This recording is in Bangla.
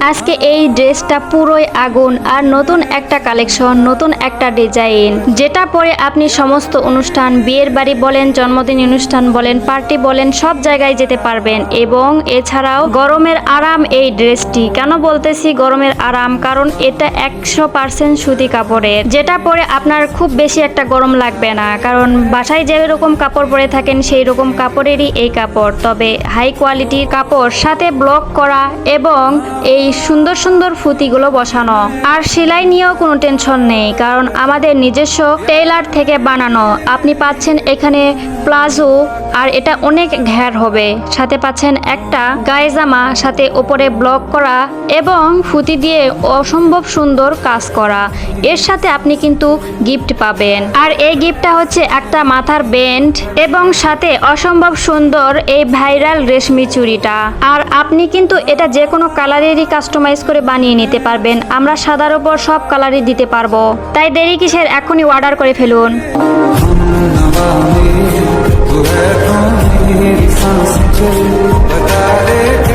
আজকে এই ড্রেসটা পুরোই আগুন আর নতুন একটা কালেকশন, নতুন একটা ডিজাইন। যেটা পরে আপনি সমস্ত অনুষ্ঠান, বিয়ের বাড়ি বলেন, জন্মদিন অনুষ্ঠান বলেন, পার্টি বলেন, সব জায়গায় যেতে পারবেন। এবং এছাড়াও গরমের আরাম এই ড্রেসটি। কেন বলতেছি গরমের আরাম? কারণ এটা একশো পার্সেন্ট সুতি কাপড়ের। যেটা পরে আপনার খুব বেশি একটা গরম লাগবে না। কারণ বাসায় যে রকম কাপড় পরে থাকেন সেই রকম কাপড়েরই এই কাপড়। তবে হাই কোয়ালিটির কাপড় সাথে ব্লক করা এবং এই সুন্দর সুন্দর ফুতিগুলো বসানো। আর সেলাই নিয়েও কোনো টেনশন নেই, কারণ আমাদের নিজস্ব টেইলার থেকে বানানো। আপনি পাচ্ছেন এখানে প্লাজো আর এটা অনেক ঘ্যার হবে। সাথে পাচ্ছেন একটা গায়ে জামা সাথে ওপরে ব্লক করা এবং ফুতি দিয়ে অসম্ভব সুন্দর কাজ করা। এর সাথে আপনি কিন্তু গিফট পাবেন। আর এই গিফটটা হচ্ছে একটা মাথার বেন্ড এবং সাথে অসম্ভব সুন্দর এই ভাইরাল রেশমি চুড়িটা। আর আপনি কিন্তু এটা যে কোনো কালারেরই কাস্টমাইজ করে বানিয়ে নিতে পারবেন। আমরা সাদার ওপর সব কালারই দিতে পারব। তাই দেরি কিসের? এখনই অর্ডার করে ফেলুন। बता दे